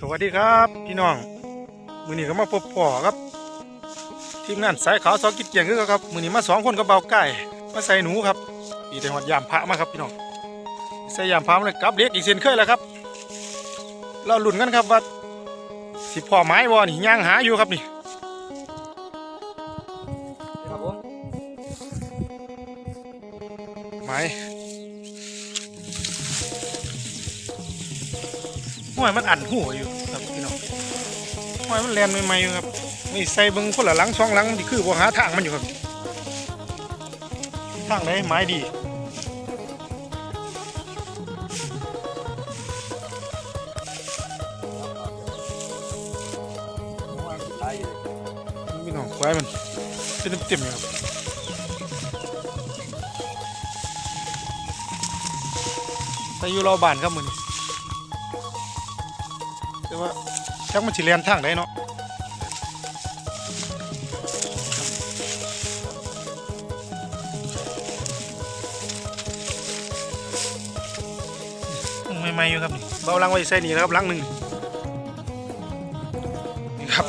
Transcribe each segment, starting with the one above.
สวัสดีครับพี่น้องมือนี้ก็มาพบพ่อครับทีมงานสายขาวสอกิจเกียงคือเก่าครับมือนี้มาสองคนกับเบาไก่มาใส่หนูครับอีแต่หอดยามพระมาครับพี่น้องใส่ยามพระมาเลยกลับเล็กอีกเส้นเคยแล้วครับ เราลุ้นกันครับว่าสิพ่อไม้วอนี่ย่างหาอยู่ครับนี่ครับผมไม้ ห้วยมันอันหัวอยู่ครับพี่น้องห้วยมันแลนใหม่ๆอยู่ครับนี่ใส่เบิ้งคนละหลังสองหลังนี่คือบ่หาทางมันอยู่ครับทางไหนไม้ดีพี่น้องควายมันเป็นเต็มๆเลยครับใส่อยู่รอบานครับมือนี้ แต่ว่าชักมันสิเลียนทางได้เนาะไม่ไม่ๆอยู่ครับนี่เบาลังไว้ใส่นี่แล้วครับลังหนึ่งนี่ครับ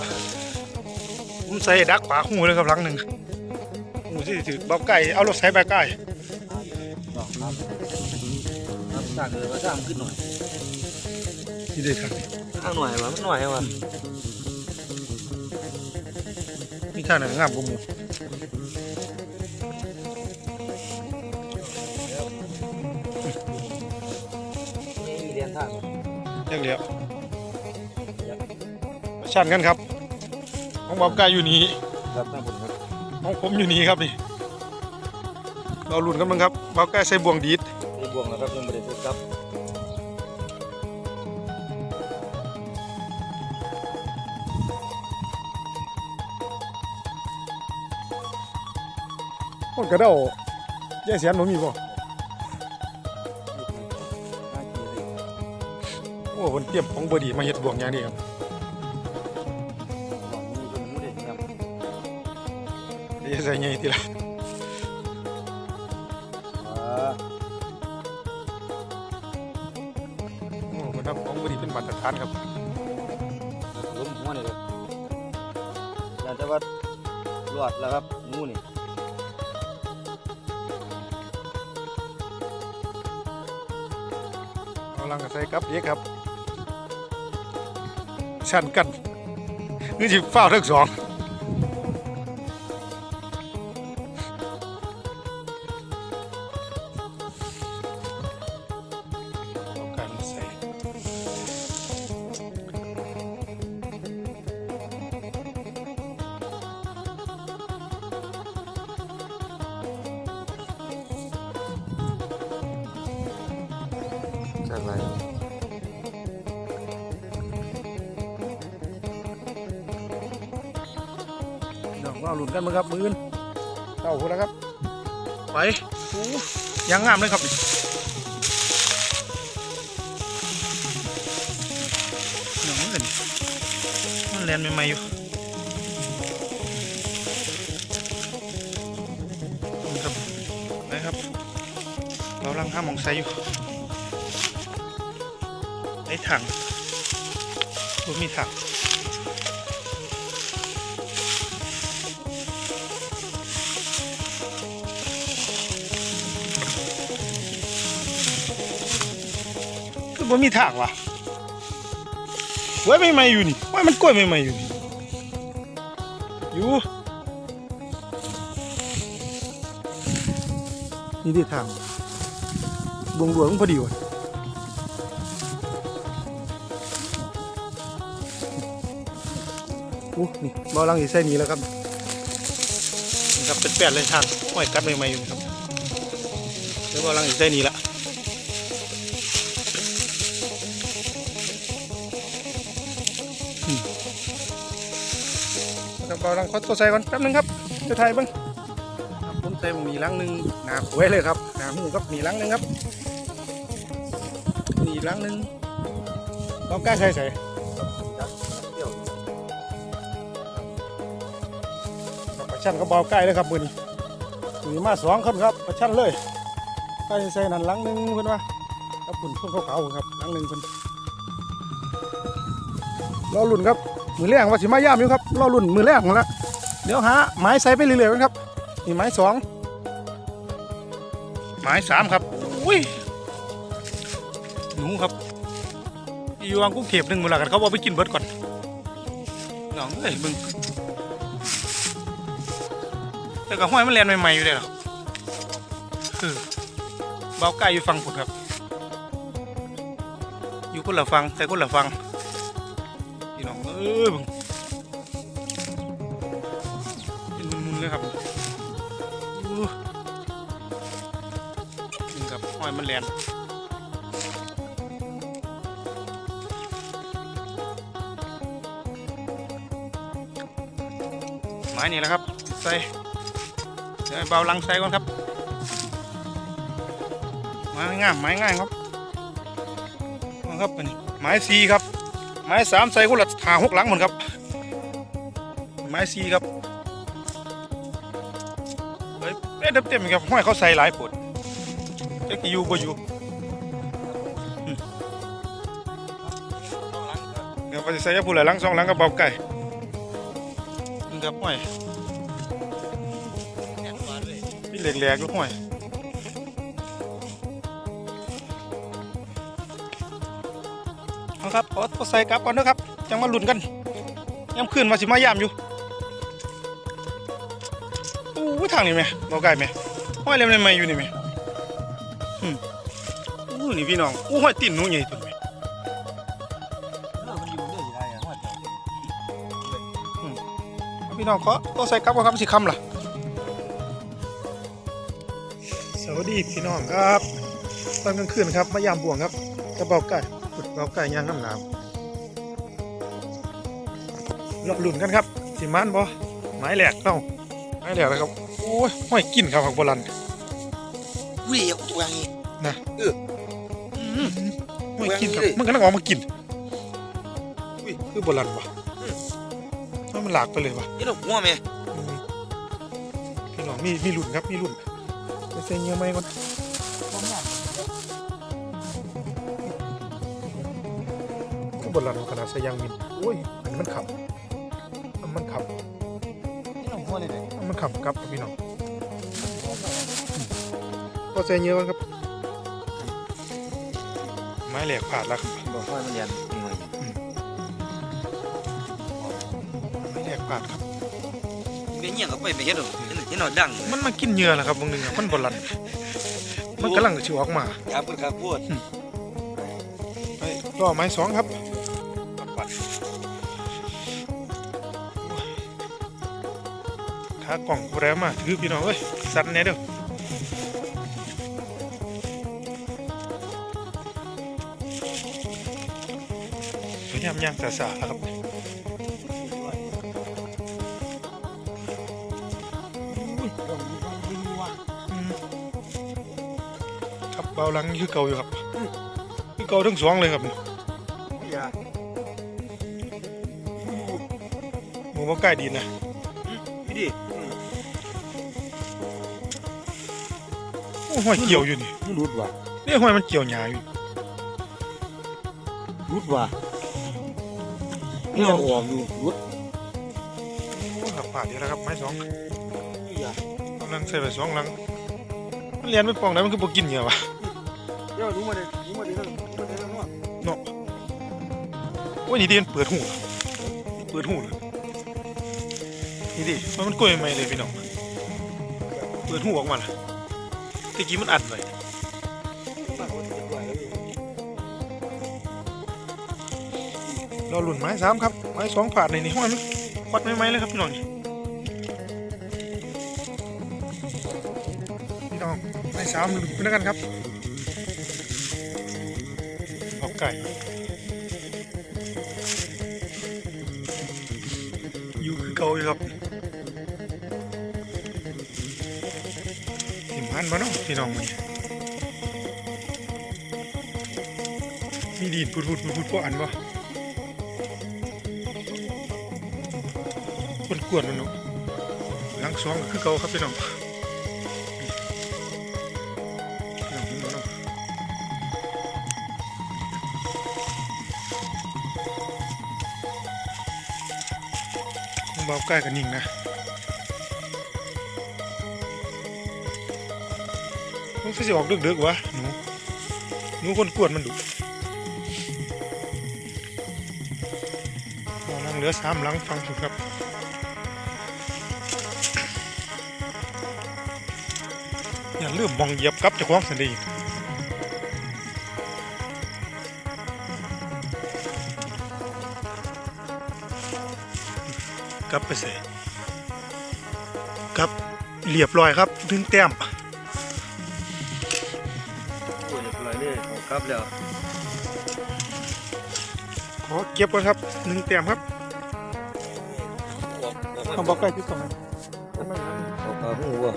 ผมใส่ดักปากหูเลยครับหลังหนึ่งหูที่ถือเบาไก่เอารถใส่ใบไก่บอกครับครับสร้างเลยว่าสร้างขึ้นหน่อยที่ได้ครับ สร้างหน่อยวะมันหน่อยวะมีท่าไหนงามกว่าหมูเรียนทางเรียกเรียบชันกันครับของเบาไก่อยู่นี่ครับทางผมครับของผมอยู่นี่ครับนี่เราลุ้นกันมั้งครับเบาไก่ใส่บ่วงดีดไอ้บวงนะครับยังไม่ได้ซื้อครับ กระเด้าแย่เสียนผมมีบ่โอ้คนเตรียมของบดีมาเฮ็ดบ่วงอย่างนี้ครับเดี๋ยวใส่ไงทีละโอ้คนทำของบดีเป็นมาตรฐานครับล้มหัวนี่เลยอยากจะว่ารอดแล้วครับ งูนี่กำลังใส่กับเยอะครับชันกันนี่สิฟ้าทั้งสอง ยังงามเลยครับหนังมันมันแลนใหม่ๆอยู่นี่ครับไปครับเราลังห้ามมองใส่อยู่ไอ้ถังรถมีถัง บ่มีทางว่ะกล้วยใหม่ๆอยู่นี่ว่ามันกล้วยใหม่ๆอยู่นี่อยู่นี่ที่ทางบวงหลวงพอดีว่ะอู้นี่เบาลังอีใส่นี้แล้วครับนี่ครับเป็นแปดเลยทางห้อยกัดใหม่ๆอยู่ครับเดี๋ยวเบาลังอีใส่นี้ละ ครับเราลังคดตัวใส่ก่อนแป๊บนึงครับจะถ่ายเบ้างครับผมใส่มีลังหนึ่งหนาหวยเลยครับหนาหูครับมีลังหนึ่งครับมีลังหนึ่งเรากล้าใส่ใส่เที่ยวครับประชันก็เบาใกล้เลยครับมือนี้มีมาสองคนครับประชันเลยใส่ใส่นั่นลังหนึ่งเพื่อนว่าครับคุณเพื่อนขาวๆครับลังหนึ่งเพื่อนรอลุ่นครับ มือแรงว่าสิมาย่ามอยู่ครับรอลุ่นมือแรงของละเดี๋ยวหาไม้ใส่ไปเรื่อยๆกันครับนี่ไม้สองไม้สามครับอุ้ยหนูครับอยู่วังกุ้งเข็บหนึ่งเวลากันเขาบอกไปกินเบิร์ดก่อนน้องเอ้ยมึงแต่กับห้อยมันแลนใหม่ๆอยู่เลยหรอคือเบาไก่อยู่ฟังผุดครับ อยู่คนละฟังแต่คนละฟัง องเออบึงเป็นมุนๆเลยครับหนี่ครับห้อยมันแลนไม้นี่แหละครับ ใส่เดี๋ยวเบาลังใส่ก่อนครับไม้ง่ายไม้ง่ายครับครับอันนี้ไม้ซีครับ ไม้สามใส่คนละหาหกหลังหมดครับ ไม้ซีครับเฮ้ยเอ๊ะเต็มครับห้อยเขาใส่หลายปวดจะกี่ยู่บ่อยู่เดี๋ยวไปใส่ยาพูดหลายหลังสองหลังกับเบาไก่ครับห้อยนี่เหล็กๆก็ห้อย ครับเอาเอาใส่กลับก่อนนะครับจังมาหลุนกันยังขึ้นมาสิมายามอยู่อู้ทางนี้ไหมเบาไก่ไหมห้อยเล็มใหม่อยู่นี่ไหมอืมอู้นี่พี่น้องอู้ห้อยตีนนูใหญ่ตัวนี้เมื่อพี่น้องขอตัวใส่กลับก่อนครับสิคำล่ะสวัสดีพี่น้องครับตอนกลางคืนครับมายามบ่วงครับกระเบาไก่ เบาไก่ย่างน้ำน้ำรอลุ้นกันครับสิมันบ่ไม้แหลกเอ้าไม้แหลกแล้วครับโอ้ยห้อยกินครับของโบราณวิ่งตัวนี้นะเออไม่กินครับแหวงนี่ดิมันกำลังออกมากินอุ้ยคือโบราณวะแล้วมันหลากไปเลยวะนี่เราหัวไหมอืมพี่น้องมีมีรุ่นครับมีรุ่นไปใส่เงี้ยไหมก่อน ก็โบราณขนาดใส่ยางมินโอ้ยอันนี้มันขับอันมันขับนี่เราหัวเลยเลยอันมันขับครับพี่น้องก็ใส่เงี้ยก่อนครับ ไม้แหลกผ่านแล้วครับบอกว่ามันยันยังไงไม้แหลกผ่านครับเป็นยังก็ไปไปเฮ็ดหรอกเห็นหน่อยดังมันมากินเหยื่อแหละครับบางหนึงอะมันบลันมันกำลังจะชิวออกมาครับพูดครับพูดไปรอไม้สองครับ ขากล่องกูแรมาถือพี่น้องเอ้ยสั่นแน่เด้อพยายามย่างสาๆครับครับเบาหลังคือเก่าอยู่ครับคือเก่าทั้งสองเลยครับอย่าหมูบ่ใกล้ดีนะ ห้อยเกี่ยวอยู่นี่มันรุดว่ะนี่ห้อยมันเกี่ยวหญ้าอยู่รุดว่ะนี่เราออกอยู่รุดโอ้ครับผ่านดีแล้วครับไม้สองอย่ากำลังใส่ไปสองหลังมันเรียนไม่ปองไหนมันคือบ่กินเหยื่อวะเดี๋ยวรู้มาเลยรู้มาเลยรู้มาเลยรู้มาเนาะโอ้ยนี่ดิมันเปิดหูเปิดหูเลยนี่ดิมันมันกล้วยใหม่เลยพี่น้องเปิดหูออกมาล่ะ ตะกี้มันอัดไว้เราหลุนไม้สามครับ ไม้สองผ่านในนี่ห้อยมันควัดไม่ไหมเลยครับพี่น้องนี่พี่น้องไม้สามหลุนไปแล้วกันครับเอาไก่อยู่คือเก่าอยู่ครับ หิมหันมาเนาะพี่น้องมันมีดีดพุดพุดพุดพุดพวกอันบ่คนกวนมันเนาะหลังสองคือเก่าครับพี่น้องน้องเห็นบ่าะเบาใกล้กันนิ่งนะ มันก็สิออกดึกๆวะหนูหนูคนกวนมันดุเอาลังเหลือสามหลังฟังสุดครับอย่าลืมมองเหยียบกับเจ้าของสันดีกลับไปเสกลับเรียบร้อยครับถึงแต้ม ครับแล้วขอเก็บก่อนครับหนึ่งแต้มครับออกออกมาคำบอกใกล้ที่สองออกมาหูวั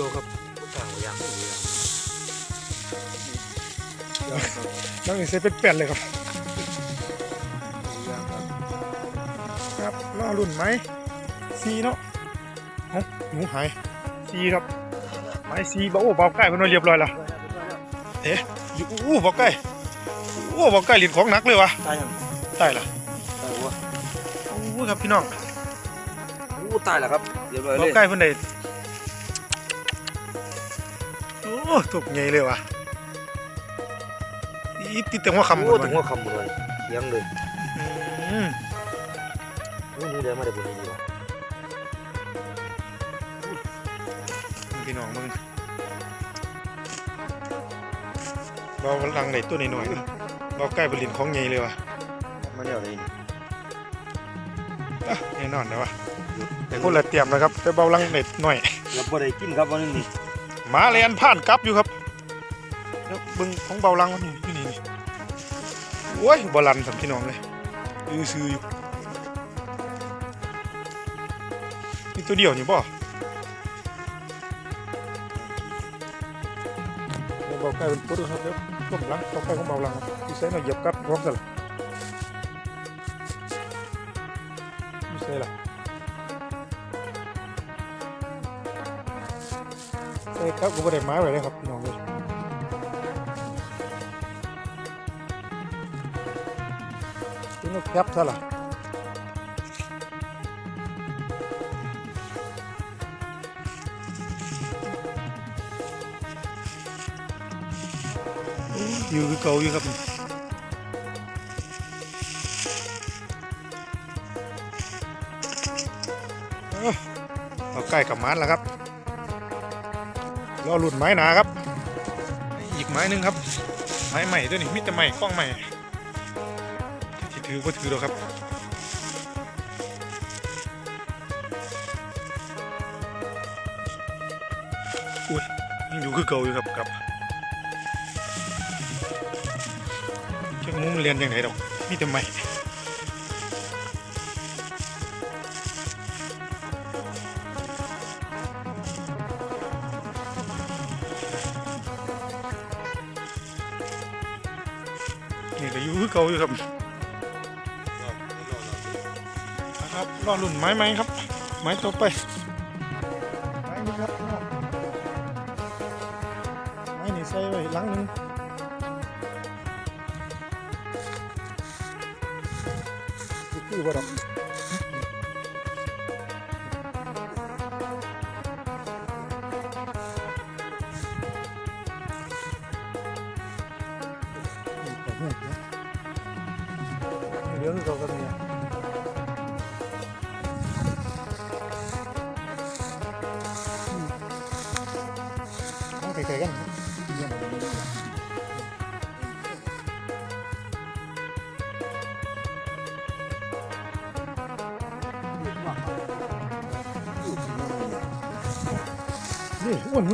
ยูโตครับต่างอย่างอื่นแล้วนี่เสียเป็นแปดเลยครับครับล่อรุ่นไหมซีเนาะเอ้าหนูหายซีครับไม้ซีบอกโอ้บอกใกล้เพนว่าเรียบร้อยแล้วเอ๊ะอยู่อู้บอกใกล้โอ้บอกใกล้หลินของหนักเลยวะตายยังตายละตายวัวอู้ครับพี่น้องอู้ตายแล้วครับเรียบร้อยบเลอกยใกล้เพิ่นได้ อ้ตกใหญ่เลยวะอีติดแต่หัวคำหมโอ้ดถึมังนว่าคำเลยยังเลยอืมโอ้นี่เดี๋ยวมาได้บุญดีวะพี่น้องมึงเบาลังในตัวหน่อยๆเนาะเบาใกล้บรินของใหญ่เลยวะมาแล้วเลยอะแน่นอนนะวะแต่คนละเตรียมนะครับแต่เบาลังเน็ดหน่อย เราบ่ได้กินครับวันนึงนี่ หมาเลียนผ่านกลับอยู่ครับเดี๋ยวบึงของเบาลังมันอยู่ที่นี่นี่โอ้ยบอลันสัมพี่น้องเลยยือซื้ออยู่นี่ตัวเดียวนี่บ่เดี๋ยวเบาใกล้เป็นปุ๊ดครับเดี๋ยวต้มลังเบาใกล้ของเบาลังครับอยู่ใส่หน่อยเหยียบกับพร้อมกันอยู่ใส่ละ ครับกูไม่ได้ไม้ไว้เลยครับพี่น้องเลยถึงกับแคบซะละอยู่คือเก่าอยู่ครับเอ้าเอาใกล้กับมันแล้วครับ รอหลุดไม้หนาครับ อีกไม้นึงครับ ไม้ใหม่ตัวยนี้มิต่ใหม่กล้องใหม่ที่ถือก็ถือแล้วครับอุ้ยยังอยู่คือเก่าอยู่ครับครับเจ้างูมันเรียนยังไงดอกมีแต่ใหม่ ก็อยู่คือเก่าอยู่ครับนะครับรอรุ่นไม้ไหมครับ ไม้ต่อไปไม้นี่ครับไม้นี่ใส่ไว้หลังนึงคือว่าดอก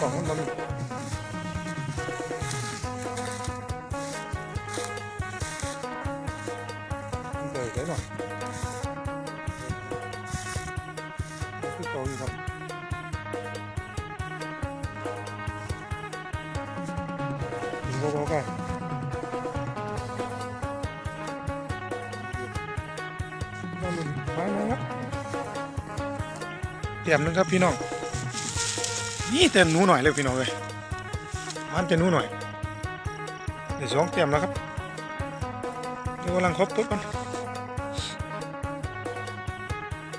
การตั้งกล่องมันมันเกิดได้หน่อยคือโตอยู่ครับโบโบกันน่าหลุนไม้นะครับเตรียมนึงครับพี่น้อง นี่แต่หนูหน่อยเลยพี่น้องเลยมันแต่หนูหน่อยเดี๋ยวสองเต็มแล้วครับเดี๋ยวกำลังครบปุ๊บมัน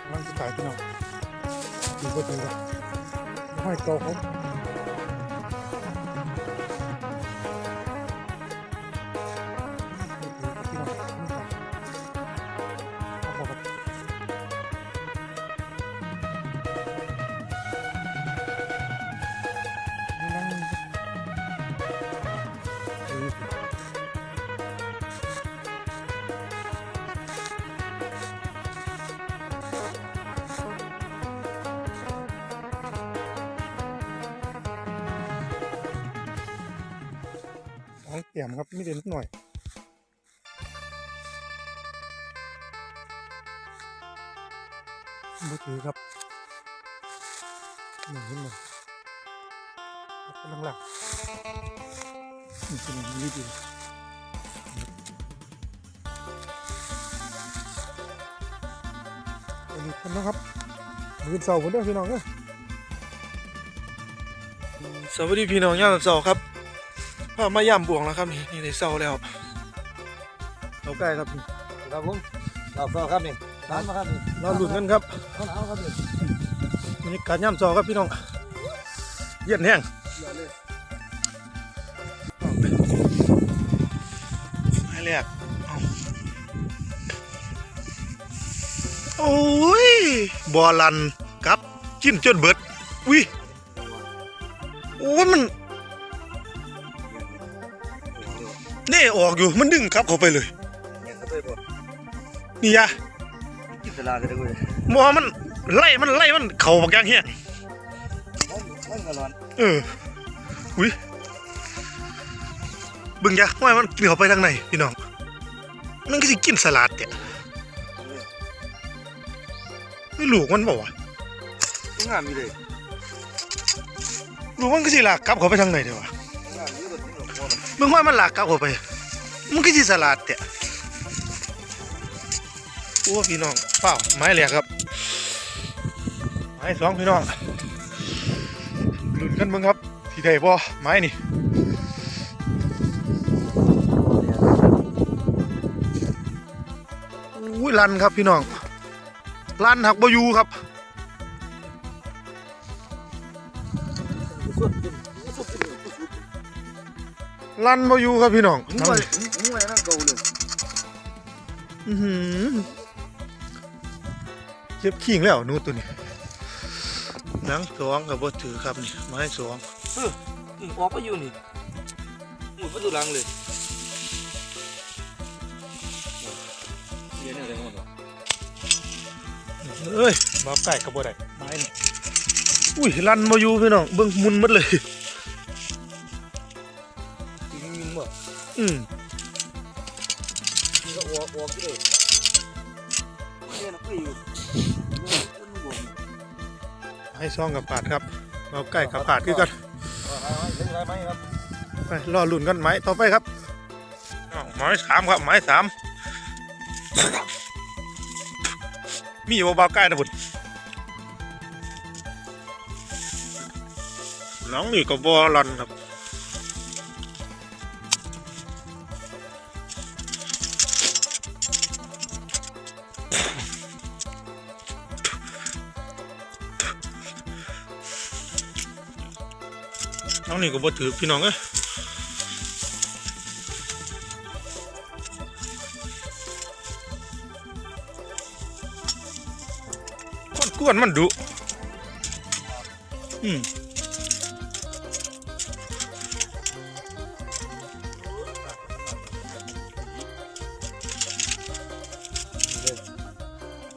กำลังจะตายพี่น้องตีก็ตีแล้วไม่ให้โตเขา มือถือครับหนึ่งขึ้นมาครับกำลังหลักนี่เป็นวิดีโอนี้กันนะครับมือเสาผมด้วยพี่น้องเด้อสวัสดีพี่น้องย่ามเสาครับพามาย่ำบวงแล้วครับนี่นี่ในเสาแล้วเราใกล้ครับนี่ครับผมเราเฝ้าครับนี่ร้านมาครับนี่เราหลุดกันครับเขา หนาวครับนี่บรรยากาศย่ำเสาครับพี่น้อง เย็นแห้งเดี๋ยวเลยให้แรกเอาโอ้ยบอลันกับจิ้นจนเบิดวิโอ้มันเน่ออกอยู่มันดึงครับเข้าไปเลยนี่ยะกินตลากันเลย มอมันไล่มันไล่มันเข่าบักอย่างเฮียมันมันก็ร้อนเอออุ้ยเบึงยะว่ามันกินเข้าไปทางไหนพี่น้องมันก็สิกินสลัดเนี่ยไม่ลูกมันบอกว่าวะงามอยู่เลยลูกมันก็สิหลากกลับเข้าไปทางไหนเดี๋ยววะงามอยู่รถที่หลวงพ่อมันมึงว่ามันหลากกลับเข้าไปมันก็สิสลัดเนี่ยโอ้พี่น้องเปล่าไม้แหลกครับ ไม้สองพี่น้องลุ้นกันมึงครับที่ใดบ่ไม้นี่อุ้ยลันครับพี่น้องลันหักบอยูครับสุดลันบอยูครับพี่น้องหัวหัวนั่นเก่าเลยอื้อหือเจ็บขิงแล้วหนูตัวนี้ห นังสองกับบ่ถือครับนี่ไม้สองออกไปอยู่นี่หมุนประตูหลังเลยเรียนอะไรกันวะเอ้ยบ่ไก่กับบ่ได้ไม้นี่อุ้ยลันบอยูพี่น้องเบิ่งมุนหมดเลยกินมินบ่อืม ไม้สองกับปาดครับบ่ไก่กับปาดคือกันเล่นอะไรไหมครับไปรอลุ้นกันไม้ต่อไปครับอ้าวไม้สามครับไม้สามมีบ่บ่าวใกล้นะบุญน้องนี่ก็บ่ลันครับ นี่ก็บ่ถือพี่น้องเอ้ยก้อนกวนมันดุอืม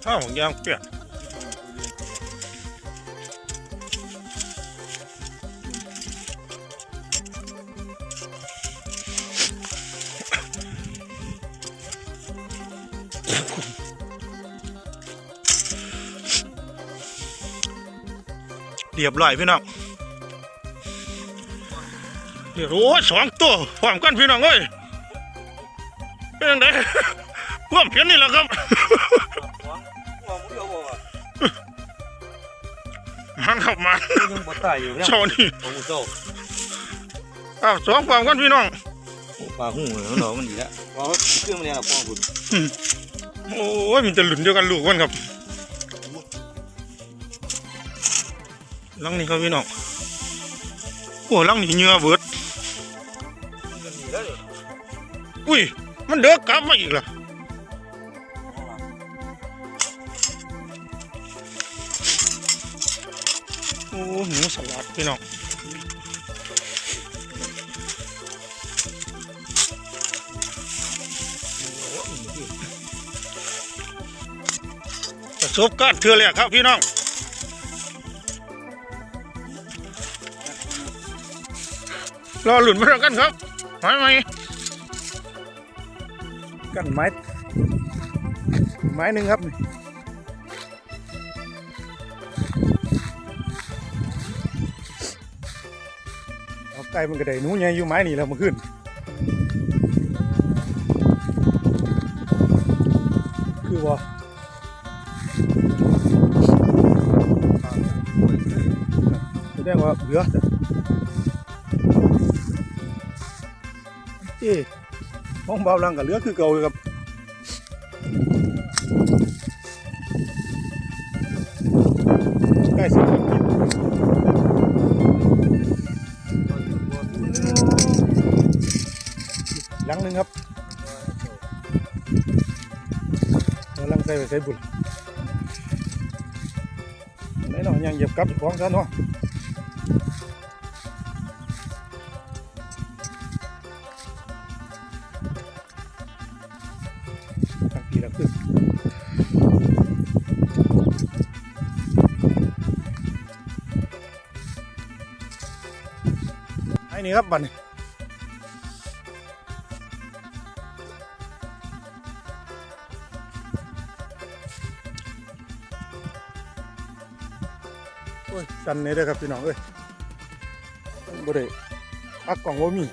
ข้าวของยางเปียก รียบร้อยพี่น้องเรียบโอ้ยสองตัวพร้อมกันพี่น้องเอ้ยเป็นยังไงพ่วมเพี้ยนนี่แหละครับหัวมึงเดียวบ่วะมันเข้ามายังบ่ตายอยู่เนี่ยเช้านี่โอ้โหเจ้าอ้าวสองพร้อมกันพี่น้องปลาหูเหรอเนาะมันดีแล้วปลาเครื่องมันเนี่ยปลาหุ่นโอ้ยมันจะหลุนเดียวกันลูกมันครับ ลังนี้ครับพี่น้องโอ้ลังนี้เหงื่อเบิดมันดีแล้วอุ้ย มันเดือกกลับมาอีกล่ะโอ้หนูสลัดพี่น้องประสบการณ์เทือแรกครับพี่น้อง รอหลุนมาแล้วกันครับหอยไหมกันไม้ไม้หนึ่งครับเอาไก่มันก็ได้หนูใหญ่อยู่ไม้นี่แล้วมาขึ้นคือว่าแสดงว่าเหลือ เอ๊ะมองเบาลังกับเลือคือเก่าเลยครับใกล้สิบหลังหนึ่งครับเอาลังใส่ไปใส่บุญไหนเนาะยังเหยียบกลับของซะเนาะ นี่ครับบันโอ้ยสั่นเลยครับพี่น้องเอ้ยบ่ได้ปักกล่องบ่มี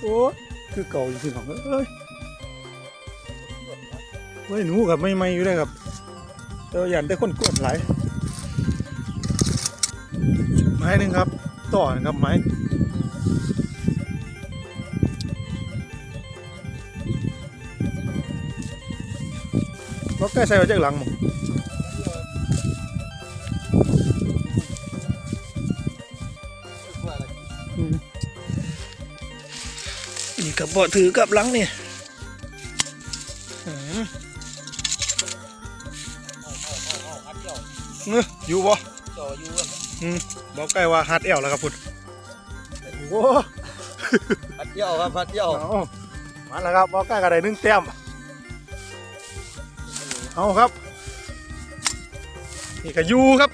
โอ้คือเก่าอยู่พี่น้องเอ้ย เฮ้ยหนูกับไม่ไม่อยู่เลยครับเจอยันได้คนกดหลายไม้หนึ่งครับ ต่อนะครับไม้ก็ใกล้ใส่ไว้จากหลังหมดนี่กับบ่ถือกับหลังนี่ เงื้ออยู่บ่จ่ออยู่กันบอกใกล้ว่าฮัดแอลแล้วครับพุ่นโอ้พัดเดี่ยวครับพัดเดี่ยวเอามาแล้วครับบอกใกล้กันได้หนึ่งแต้มเอาครับนี่ก็อยู่ครับ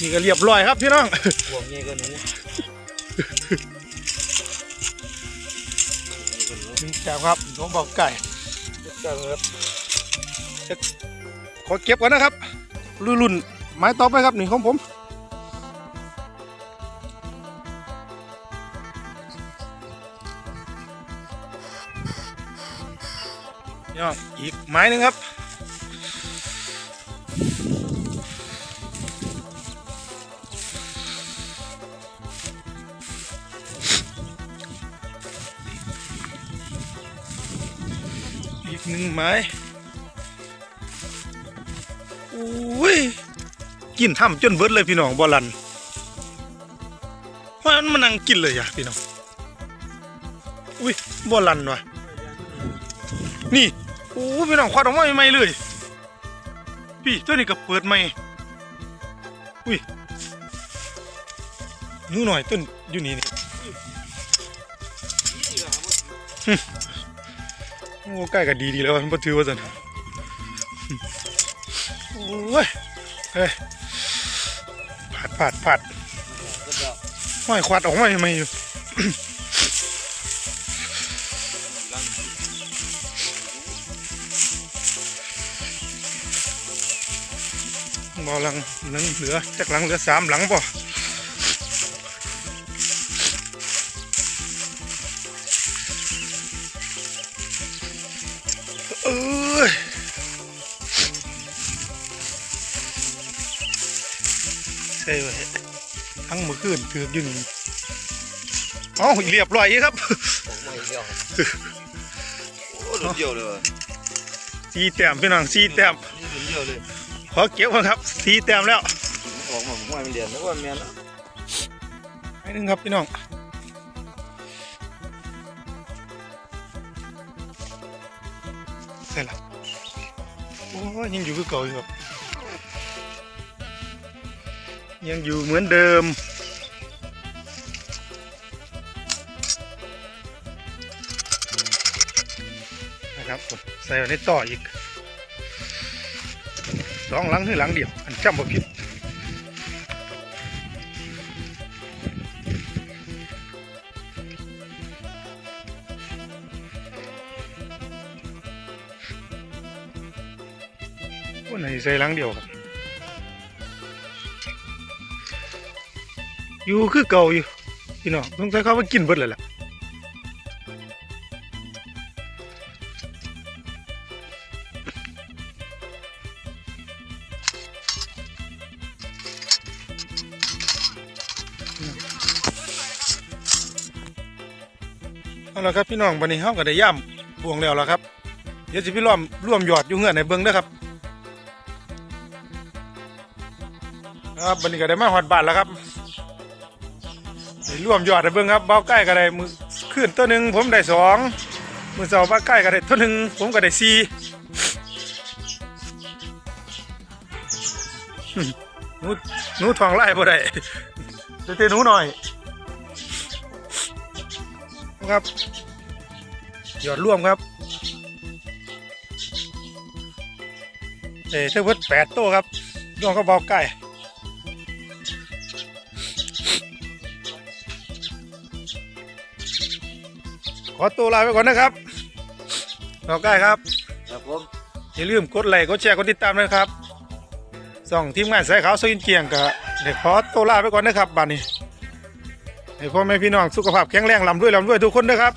นี่ก็เรียบร้อยครับพี่น้องห่วงเงี้ยกันหนูหนึ่งแต้มครับของบอกไก่จังครับ ขอเก็บก่อนนะครับรุ่นไม้ต่อไปครับนี่ของผมนี่องอีกไม้นึงครับนหนึ่งไม้ กินทำจนเบิดเลยพี่น้องบอลันว่าะมันมานั่งกินเลยอะพี่น้องอุ้ยบอลันว่ะนี่โอ้พี่น้องควัดออกมาใหม่เลย พี่ตัวนี้ก็เปิดใหม่อุ้ยนูหน่อยต้นอยู่นี่นี่โอ้ใกล้กันดีดีแล้วมันบ่ถือว่าสันโอ้ยเฮ้ย ผาดผาดห้อยควัดออกมาทำไมอยู่บอหลังหลังเหลือจากหลังเหลือสามหลังป่ะ ทั้งเมื่อคืนถือกอยู่นี่เอ้าเรียบร้อยอีกครับออกมาอีกแล้วโอ้หลุดเดียวเลยว่ะสีแต้มพี่น้องสีแต้มนี่หลุดเดียวเลยขอเก็บก่อนครับสีแต้มแล้วออกมาผมว่ามันเรียนแล้วว่าแม่นแล้วไปหนึ่งครับพี่น้องใช่ละโอ้ยยังอยู่คือเก่าอยู่ครับยังอยู่เหมือนเดิม นะครับผมใส่ไว้ในต่ออีกสองหลังหรือหลังเดียว อันจำบ่ผิดวันไหนใส่หลังเดียวครับอยู่คือเก่าอยู่พี่น้องต้องใช้เขามากินเบิดเลยล่ะ ครับพี่น้องวันนี้เขาก็ได้ย่ำบวงแล้วละครับ เดี๋ยวจะพี่ร่วมร่วมหยอดอยู่เงื่อนในเบิ้งเด้อครับครับวันนี้ก็ได้มาหอดบ้านแล้วครับได้ร่วมยอดในเบิ้งครับเบ้าใกล้ก็ได้มือขึ้นตัวหนึ่งผมได้สองมือเสาบ้าใกล้ก็ได้ตัวหนึ่งผมก็ได้สี่หึหนูหนูทองไล่บ่ได้เดี๋ยวเตะหนูหน่อยครับ ยอดร่วมครับเอ้เท่าเพิ่แปดโต้ครับร่วมก็เบาใกล้ขอตัวลาไปก่อนนะครับเราใกล้ครับครับผมอย่าลืมกดไลค์กดแชร์กดติดตามด้วยนะครับส่องทีมงานสายขาวโซยินเกียงกับเด็กขอตัวลาไปก่อนนะครับบัดนี้ให้พ่อแม่พี่น้องสุขภาพแข็งแรงลำด้วยลำด้วยทุกคนนะครับ